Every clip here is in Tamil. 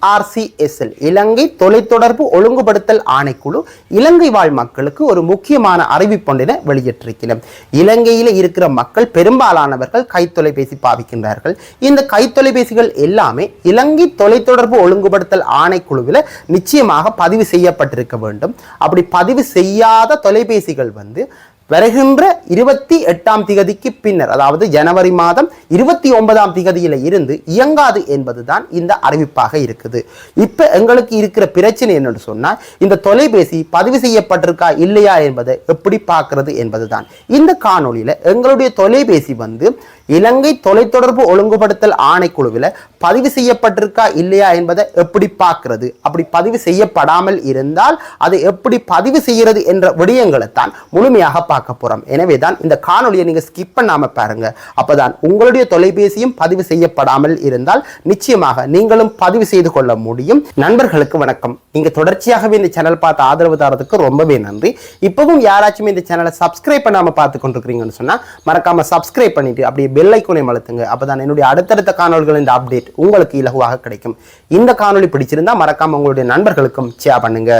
ஐஆர்சிஎஸ்எல் இலங்கை தொலைத்தொடர்பு ஒழுங்குபடுத்தல் ஆணைக்குழு இலங்கை வாழ் மக்களுக்கு ஒரு முக்கியமான அறிவிப்பொன்றினை வெளியிட்டிருக்கிறது இலங்கையில் இருக்கிற மக்கள் பெரும்பாலானவர்கள் கைத்தொலைபேசி பாவிக்கின்றார்கள். இந்த கைத்தொலைபேசிகள் எல்லாமே இலங்கை தொலைத்தொடர்பு ஒழுங்குபடுத்தல் ஆணைக்குழுவில் நிச்சயமாக பதிவு செய்யப்பட்டிருக்க வேண்டும். அப்படி பதிவு செய்யாத தொலைபேசிகள் வந்து வருகின்ற இருபத்தி எட்டாம் திகதிக்கு பின்னர் அதாவது ஜனவரி மாதம் இருபத்தி ஒன்பதாம் திகதியில் இருந்து இயங்காது என்பதுதான் இந்த அறிவிப்பாக இருக்குது. இப்போ எங்களுக்கு இருக்கிற பிரச்சனை என்னன்னு சொன்னால் இந்த தொலைபேசி பதிவு செய்யப்பட்டிருக்கா இல்லையா என்பதை எப்படி பார்க்கறது என்பதுதான். இந்த காணொலியில் எங்களுடைய தொலைபேசி வந்து இலங்கை தொலைத்தொடர்பு ஒழுங்குபடுத்தல் ஆணைக்குழுவில் பதிவு செய்யப்பட்டிருக்கா இல்லையா என்பதை எப்படி பார்க்கிறது? அப்படி பதிவு செய்யப்படாமல் இருந்தால் அதை எப்படி பதிவு செய்கிறது என்ற விடயங்களை தான் முழுமையாக பார்க்க போகிறோம் எனவே தான் இந்த காணொளியை நீங்கள் ஸ்கிப் பண்ணாமல் பாருங்கள் அப்போ தான் உங்களுடைய தொலைபேசியும் பதிவு செய்யப்படாமல் இருந்தால் நிச்சயமாக நீங்களும் பதிவு செய்து கொள்ள முடியும். நண்பர்களுக்கு வணக்கம். நீங்கள் தொடர்ச்சியாகவே இந்த சேனல் பார்த்து ஆதரவு தரதுக்கு ரொம்பவே நன்றி. இப்பவும் யாராச்சும் இந்த சேனலை சப்ஸ்கிரைப் பண்ணாமல் பார்த்து கொண்டிருக்கிறீங்கன்னு சொன்னால் மறக்காமல் சப்ஸ்கிரைப் பண்ணிவிட்டு அப்படியே பெல் ஐக்கோனை அழுத்துங்க அப்பதான் என்னுடைய அடுத்தடுத்த காணொலிகள் இந்த அப்டேட் உங்களுக்கு இலகுவாக கிடைக்கும். இந்த காணொளி பிடிச்சிருந்தா மறக்காம உங்களுடைய நண்பர்களுக்கும் ஷேர் பண்ணுங்க.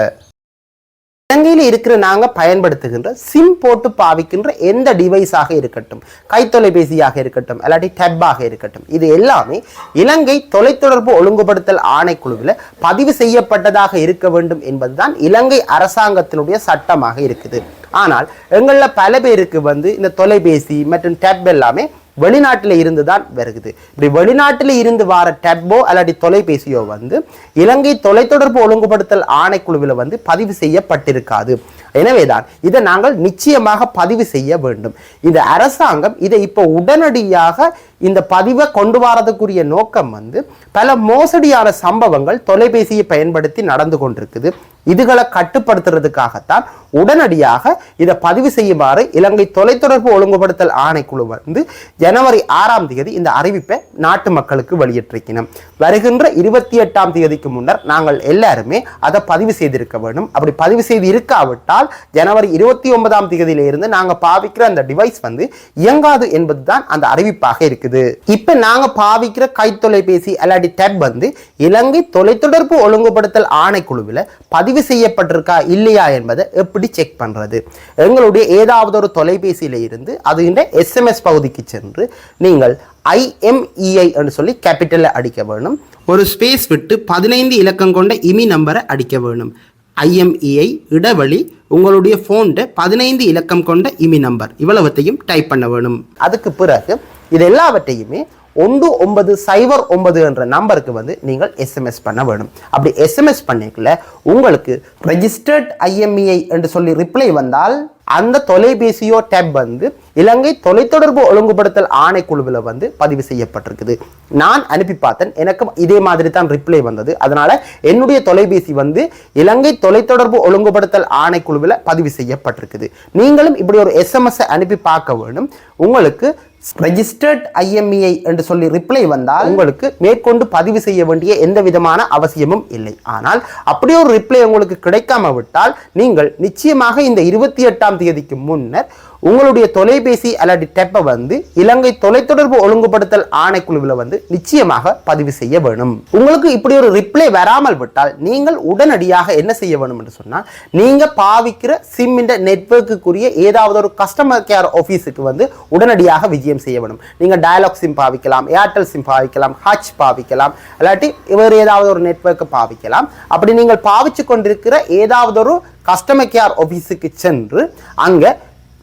இலங்கையில் இருக்கிற நாங்க பயன்படுத்துகின்ற சிம் போட்டு பாவிக்கின்ற எந்த டிவைஸாக இருக்கட்டும் கைத்தொலைபேசியாக இருக்கட்டும் இல்லாட்டி டெப்பாக இருக்கட்டும் இது எல்லாமே இலங்கை தொலைத்தொடர்பு ஒழுங்குபடுத்தல் ஆணைக்குழுவில் பதிவு செய்யப்பட்டதாக இருக்க வேண்டும் என்பதுதான் இலங்கை அரசாங்கத்தினுடைய சட்டமாக இருக்குது. ஆனால் எங்களில் பல பேருக்கு வந்து இந்த தொலைபேசி மற்றும் டெப் எல்லாமே வெளிநாட்டில் இருந்து தான் வருகுது. இப்படி வெளிநாட்டில் இருந்து வர டெப்போ அல்லாட்டி தொலைபேசியோ வந்து இலங்கை தொலைத்தொடர்பு ஒழுங்குபடுத்தல் ஆணைக்குழுவில் வந்து பதிவு செய்யப்பட்டிருக்காது. எனவேதான் இதை நாங்கள் நிச்சயமாக பதிவு செய்ய வேண்டும். இந்த அரசாங்கம் இதை இப்போ உடனடியாக இந்த பதிவை கொண்டு வரதுக்குரிய நோக்கம் வந்து பல மோசடியான சம்பவங்கள் தொலைபேசியை பயன்படுத்தி நடந்து கொண்டிருக்குது. இதுகளை கட்டுப்படுத்துறதுக்காகத்தான் உடனடியாக இதை பதிவு செய்யுமாறு இலங்கை தொலைத்தொடர்பு ஒழுங்குபடுத்தல் ஆணைக்குழு வந்து ஜனவரி ஆறாம் தேதி இந்த அறிவிப்பை நாட்டு மக்களுக்கு வெளியிட்டிருக்கணும் வருகின்ற இருபத்தி எட்டாம் தேதிக்கு முன்னர் நாங்கள் எல்லாருமே அதை பதிவு செய்திருக்க வேண்டும். அப்படி பதிவு செய்து இருக்காவிட்டால் ஜனவரி இருபத்தி ஒன்பதாம் தேதியில இருந்து நாங்க பாவிக்கிற அந்த டிவைஸ் வந்து இயங்காது என்பது தான் அந்த அறிவிப்பாக இருக்குது. இப்ப நாங்க பாவிக்கிற கைத்தொலைபேசி அல்லாட்டி டேப் வந்து இலங்கை தொலைத்தொடர்பு ஒழுங்குபடுத்தல் ஆணைக்குழுவில் பதிவு செய்யப்பட்டிருக்கா இல்லையா என்பதை எப்படி செக் பண்ணுறது எங்களுடைய ஏதாவது ஒரு தொலைபேசியில் இருந்து அது இந்த எஸ்எம்எஸ் பகுதிக்கு சென்று நீங்கள் ஐஎம்இஐ என்று சொல்லி கேபிட்டலில் அடிக்க வேணும். ஒரு ஸ்பேஸ் விட்டு பதினைந்து இலக்கம் கொண்ட இமி நம்பரை அடிக்க வேணும். ஐஎம்இஐ இடைவெளி உங்களுடைய ஃபோன்ட பதினைந்து இலக்கம் கொண்ட இமி நம்பர் இவ்வளவத்தையும் டைப் பண்ண வேணும். அதுக்கு பிறகு இது எல்லாவற்றையுமே ஒன்று ஒன்பது சைபர் ஒன்பது என்ற நம்பருக்கு வந்து நீங்கள் எஸ்எம்எஸ் பண்ண வேணும். அப்படி எஸ்எம்எஸ் பண்ணிக்கல உங்களுக்கு ரெஜிஸ்டர்ட் ஐஎம்இஐ என்று சொல்லி ரிப்ளை வந்தால் அந்த தொலைபேசியோ டேப் வந்து இலங்கை தொலைத்தொடர்பு ஒழுங்குபடுத்தல் ஆணைக்குழுவில் வந்து பதிவு செய்யப்பட்டிருக்குது. நான் அனுப்பி பார்த்தேன் எனக்கு இதே மாதிரி தான் ரிப்ளை வந்தது. அதனால் என்னுடைய தொலைபேசி வந்து இலங்கை தொலைத்தொடர்பு ஒழுங்குபடுத்தல் ஆணைக்குழுவில் பதிவு செய்யப்பட்டிருக்குது. நீங்களும் இப்படி ஒரு எஸ்எம்எஸ்ஸை அனுப்பி பார்க்க வேண்டும் உங்களுக்கு ரெஜிஸ்டர்ட் ஐஎம்இஐ என்று சொல்லி ரிப்ளை வந்தால் உங்களுக்கு மேற்கொண்டு பதிவு செய்ய வேண்டிய எந்த விதமான அவசியமும் இல்லை. ஆனால் அப்படியே ஒரு ரிப்ளை உங்களுக்கு கிடைக்காம விட்டால் நீங்கள் நிச்சயமாக இந்த இருபத்தி எட்டாம் தேதிக்கு முன்னர் உங்களுடைய தொலைபேசி அல்லது டெப்பை வந்து இலங்கை தொலைத்தொடர்பு ஒழுங்குபடுத்தல் ஆணைக்குழுவில் வந்து நிச்சயமாக பதிவு செய்ய வேணும். உங்களுக்கு இப்படி ஒரு ரிப்ளை வராமல் விட்டால் நீங்கள் உடனடியாக என்ன செய்ய வேணும் என்று சொன்னால் நீங்கள் பாவிக்கிற சிம்மின் நெட்ஒர்க்குரிய ஏதாவது ஒரு கஸ்டமர் கேர் ஆஃபீஸுக்கு வந்து உடனடியாக விஜயம் செய்ய வேணும். நீங்கள் டயலாக் சிம் பாவிக்கலாம் ஏர்டெல் சிம் பாவிக்கலாம் ஹச் பாவிக்கலாம் இல்லாட்டி வேறு ஏதாவது ஒரு நெட்வொர்க்கை பாவிக்கலாம். அப்படி நீங்கள் பாவிச்சு கொண்டிருக்கிற ஏதாவது ஒரு கஸ்டமர் கேர் ஆஃபீஸுக்கு சென்று அங்கே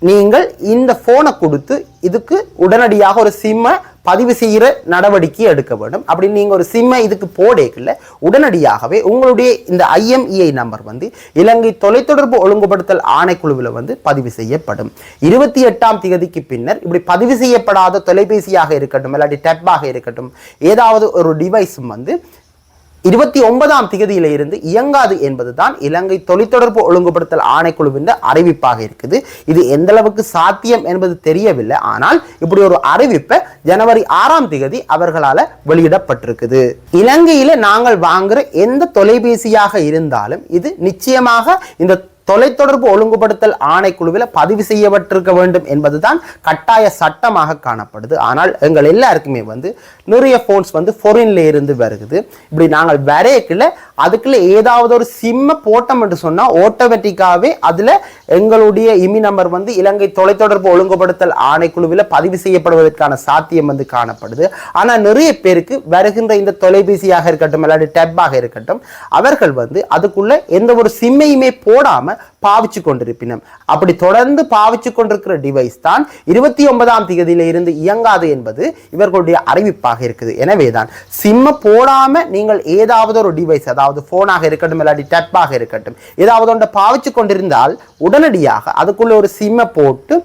நீங்கள் இந்த ஃபோனை கொடுத்து இதுக்கு உடனடியாக ஒரு சிம்மை பதிவு செய்கிற நடவடிக்கை எடுக்க வேண்டும். அப்படி நீங்கள் ஒரு சிம்மை இதுக்கு போடேக்கில் உடனடியாகவே உங்களுடைய இந்த ஐஎம்இஐ நம்பர் வந்து இலங்கை தொலைத்தொடர்பு ஒழுங்குபடுத்தல் ஆணைக்குழுவில் வந்து பதிவு செய்யப்படும். இருபத்தி எட்டாம் தேதிக்கு பின்னர் இப்படி பதிவு செய்யப்படாத தொலைபேசியாக இருக்கட்டும் இல்லாட்டி டெப்பாக இருக்கட்டும் ஏதாவது ஒரு டிவைஸும் வந்து இருபத்தி ஒன்பதாம் திகதியில இருந்து இயங்காது என்பதுதான் இலங்கை தொலைத்தொடர்பு ஒழுங்குபடுத்தல் ஆணைக்குழுவின் அறிவிப்பாக இருக்குது. இது எந்த அளவுக்கு சாத்தியம் என்பது தெரியவில்லை. ஆனால் இப்படி ஒரு அறிவிப்பை ஜனவரி ஆறாம் திகதி அவர்களால வெளியிடப்பட்டிருக்குது. இலங்கையில நாங்கள் வாங்குற எந்த தொலைபேசியாக இருந்தாலும் இது நிச்சயமாக இந்த தொலைத்தொடர்பு ஒழுங்குபடுத்தல் ஆணைக்குழுவில் பதிவு செய்யப்பட்டிருக்க வேண்டும் என்பதுதான் கட்டாய சட்டமாக காணப்படுது. ஆனால் எங்கள் எல்லாருக்குமே வந்து நிறைய ஃபோன்ஸ் வந்து ஃபொரின்ல இருந்து வருகுது. இப்படி நாங்கள் வரையக்கில் அதுக்குள்ள ஏதாவது ஒரு சிம்மை போட்டோம் என்று சொன்னால் ஆட்டோமேட்டிக்காகவே அதில் எங்களுடைய இமி நம்பர் வந்து இலங்கை தொலைத்தொடர்பு ஒழுங்குபடுத்தல் ஆணைக்குழுவில் பதிவு செய்யப்படுவதற்கான சாத்தியம் வந்து காணப்படுது. ஆனால் நிறைய பேருக்கு வருகின்ற இந்த தொலைபேசியாக இருக்கட்டும் இல்லாட்டி டேப்பாக இருக்கட்டும் அவர்கள் வந்து அதுக்குள்ள எந்த ஒரு சிம்மையுமே போடாமல் பாவிச்சு கொண்டிருப்பினம் அப்படி தொடர்ந்து பாவிச்சு கொண்டிருக்கிற டிவைஸ் தான் இருபத்தி ஒன்பதாம் தேதியில இருந்து இயங்காது என்பது இவர்களுடைய அறிவிப்பாக இருக்குது. எனவேதான் சிம்ம போடாம நீங்கள் ஏதாவது ஒரு டிவைஸ் அதாவது போனாக இருக்கட்டும் இல்லாட்டி டேப்பாக இருக்கட்டும் ஏதாவது ஒன்றை பாவிச்சு கொண்டிருந்தால் உடனடியாக அதுக்குள்ள ஒரு சிம்மை போட்டு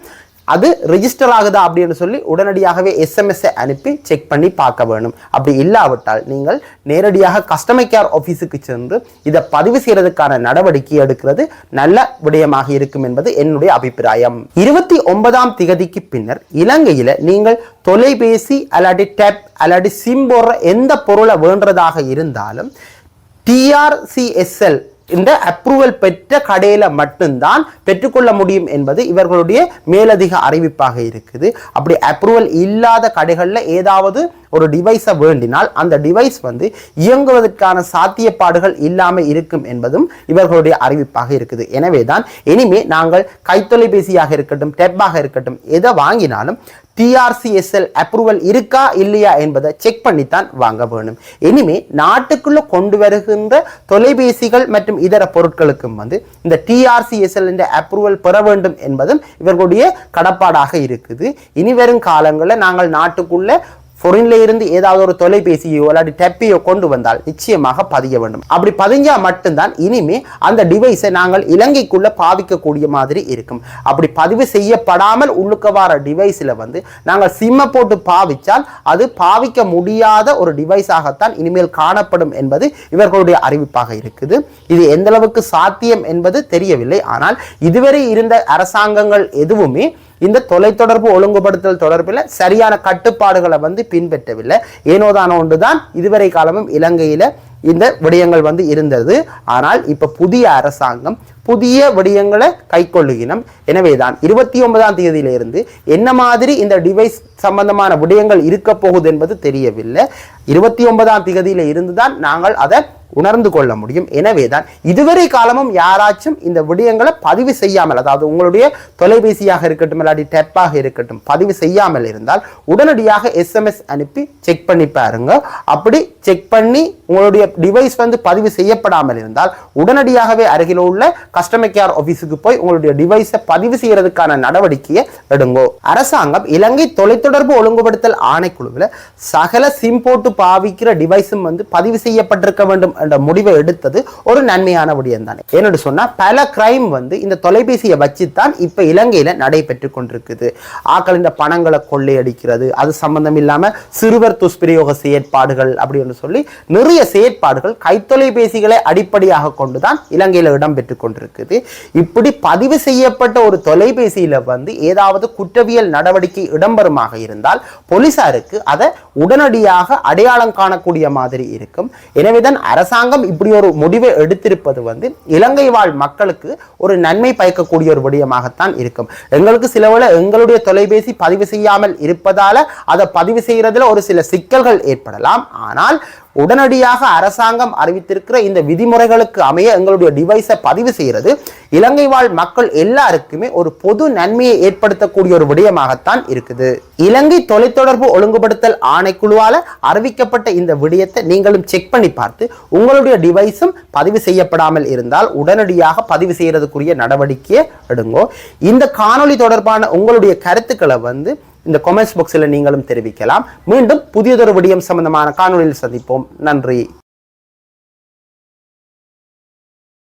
அது ரிஜிஸ்டர் ஆகுதா அப்படின்னு சொல்லி உடனடியாகவே எஸ்எம்எஸ்ஸை அனுப்பி செக் பண்ணி பார்க்க வேணும். அப்படி இல்லாவிட்டால் நீங்கள் நேரடியாக கஸ்டமர் கேர் ஆஃபீஸுக்கு சென்று இதை பதிவு செய்யறதுக்கான நடவடிக்கை எடுக்கிறது நல்ல விடயமாக இருக்கும் என்பது என்னுடைய அபிப்பிராயம். இருபத்தி ஒன்பதாம் திகதிக்கு பின்னர் இலங்கையில் நீங்கள் தொலைபேசி அல்லாட்டி டேப் அல்லாட்டி சிம் போடுற எந்த பொருளை வேண்டதாக இருந்தாலும் டிஆர்சிஎஸ்எல் இந்த அப்ரூவல் பெற்ற கடையில் மட்டும்தான் பெற்றுக்கொள்ள முடியும் என்பது இவர்களுடைய மேலதிக அறிவிப்பாக இருக்குது. அப்படி அப்ரூவல் இல்லாத கடைகளில் ஏதாவது ஒரு டிவைஸை வேண்டினால் அந்த டிவைஸ் வந்து இயங்குவதற்கான சாத்தியப்பாடுகள் இல்லாமல் இருக்கும் என்பதும் இவர்களுடைய அறிவிப்பாக இருக்குது. எனவே தான் இனிமே நாங்கள் கைத்தொலைபேசியாக இருக்கட்டும் டெப்பாக இருக்கட்டும் எதை வாங்கினாலும் டிஆர்சிஎஸ்எல் அப்ரூவல் இருக்கா இல்லையா என்பதை செக் பண்ணித்தான் வாங்க வேணும். இனிமே நாட்டுக்குள்ள கொண்டு வருகின்ற தொலைபேசிகள் மற்றும் இதர பொருட்களுக்கும் வந்து இந்த டிஆர்சிஎஸ்எல் அப்ரூவல் பெற வேண்டும் என்பதும் இவர்களுடைய கடப்பாடாக இருக்குது. இனி வரும் காலங்களில் நாங்கள் நாட்டுக்குள்ள ஃபொரின்ல இருந்து ஏதாவது ஒரு தொலைபேசியோ இல்லாட்டி டெப்பியோ கொண்டு வந்தால் நிச்சயமாக பதிய வேண்டும். அப்படி பதிஞ்சா மட்டும்தான் இனிமே அந்த டிவைஸை நாங்கள் இலங்கைக்குள்ள பாவிக்கக்கூடிய மாதிரி இருக்கும். அப்படி பதிவு செய்யப்படாமல் உள்ளுக்க வர டிவைஸில் வந்து நாங்கள் சிம்மை போட்டு பாவிச்சால் அது பாவிக்க முடியாத ஒரு டிவைஸாகத்தான் இனிமேல் காணப்படும் என்பது இவர்களுடைய அறிவிப்பாக இருக்குது. இது எந்த அளவுக்கு சாத்தியம் என்பது தெரியவில்லை. ஆனால் இதுவரை இருந்த அரசாங்கங்கள் எதுவுமே இந்த தொலைத்தொடர்பு ஒழுங்குபடுத்தல் தொடர்பில் சரியான கட்டுப்பாடுகளை வந்து பின்பற்றவில்லை. ஏனோதான ஒன்றுதான் இதுவரை காலமும் இலங்கையில் இந்த விடயங்கள் வந்து இருந்தது. ஆனால் இப்போ புதிய அரசாங்கம் புதிய விடயங்களை கைக்கொள்ளுகினம் எனவேதான் இருபத்தி ஒன்பதாம் தேதியிலிருந்து என்ன மாதிரி இந்த டிவைஸ் சம்பந்தமான விடயங்கள் இருக்க போகுது என்பது தெரியவில்லை. இருபத்தி ஒன்பதாம் தேதியில இருந்துதான் நாங்கள் அதை உணர்ந்து கொள்ள முடியும். எனவே தான் இதுவரை காலமும் யாராச்சும் இந்த விடயங்களை பதிவு செய்யாமல் அதாவது உங்களுடைய தொலைபேசியாக இருக்கட்டும் இல்லாட்டி டெப்பாக இருக்கட்டும் பதிவு செய்யாமல் இருந்தால் உடனடியாக எஸ்எம்எஸ் அனுப்பி செக் பண்ணி பாருங்க. அப்படி செக் பண்ணி உங்களுடைய டிவைஸ் வந்து பதிவு செய்யப்படாமல் இருந்தால் உடனடியாகவே அருகில் உள்ள கஸ்டமர் கேர் ஆஃபீஸுக்கு போய் உங்களுடைய டிவைஸை பதிவு செய்யறதுக்கான நடவடிக்கையை எடுங்கோ. அரசாங்கம் இலங்கை தொலைத்தொடர்பு ஒழுங்குபடுத்தல் ஆணைக்குழுவில் சகல சிம் போட்டு பாவிக்கிற டிவைஸும் வந்து பதிவு செய்யப்பட்டிருக்க வேண்டும் என்ற முடிவை எடுத்தது ஒரு நன்மையான விடயம் தானே ஏன்னு சொன்னா பல கிரைம் வந்து இந்த தொலைபேசியை வச்சு தான் இப்போ இலங்கையில் நடைபெற்று கொண்டிருக்குது. ஆக்களின் பணங்களை கொள்ளையடிக்கிறது அது சம்பந்தம் இல்லாமல் சிறுவர் துஷ்பிரயோக செயற்பாடுகள் அப்படின்னு சொல்லி நிறைய செயற்பாடுகள் கைத்தொலைபேசிகளை அடிப்படையாக கொண்டு தான் இலங்கையில் இடம்பெற்று கொண்டிருக்குது. இப்படி பதிவு செய்யப்பட்ட ஒரு தொலைபேசியில் வந்து ஏதாவது குற்றவியல் நடவடிக்கை இடம்பெறுமாக இருந்தால் போலீசாருக்கு அதை உடனடியாக அடையாளம் காணக்கூடிய மாதிரி இருக்கும். எனவேதான் அரசாங்கம் இப்படி ஒரு முடிவை எடுத்திருப்பது வந்து இலங்கை வாழ் மக்களுக்கு ஒரு நன்மை பயக்கக்கூடிய ஒரு விடயமாகத்தான் இருக்கும். எங்களுக்கு சிலவில் எங்களுடைய தொலைபேசி பதிவு செய்யாமல் இருப்பதால் அதை பதிவு செய்கிறதுல ஒரு சில சிக்கல்கள் ஏற்படலாம். ஆனால் உடனடியாக அரசாங்கம் அறிவித்திருக்கிற இந்த விதிமுறைகளுக்கு அமைய எங்களுடைய டிவைஸை பதிவு செய்கிறது இலங்கை வாழ் மக்கள் எல்லாருக்குமே ஒரு பொது நன்மையை ஏற்படுத்தக்கூடிய ஒரு விடயமாகத்தான் இருக்குது. இலங்கை தொலைத்தொடர்பு ஒழுங்குபடுத்தல் ஆணைக்குழுவால் அறிவிக்கப்பட்ட இந்த விடயத்தை நீங்களும் செக் பண்ணி பார்த்து உங்களுடைய டிவைஸும் பதிவு செய்யப்படாமல் இருந்தால் உடனடியாக பதிவு செய்யறதுக்குரிய நடவடிக்கையை எடுங்கோ. இந்த காணொளி தொடர்பான உங்களுடைய கருத்துக்களை வந்து இந்த கொமெண்ட்ஸ் பாக்ஸில் நீங்களும் தெரிவிக்கலாம். மீண்டும் புதியதொரு விடியம் சம்பந்தமான காணொலியில் சந்திப்போம். நன்றி.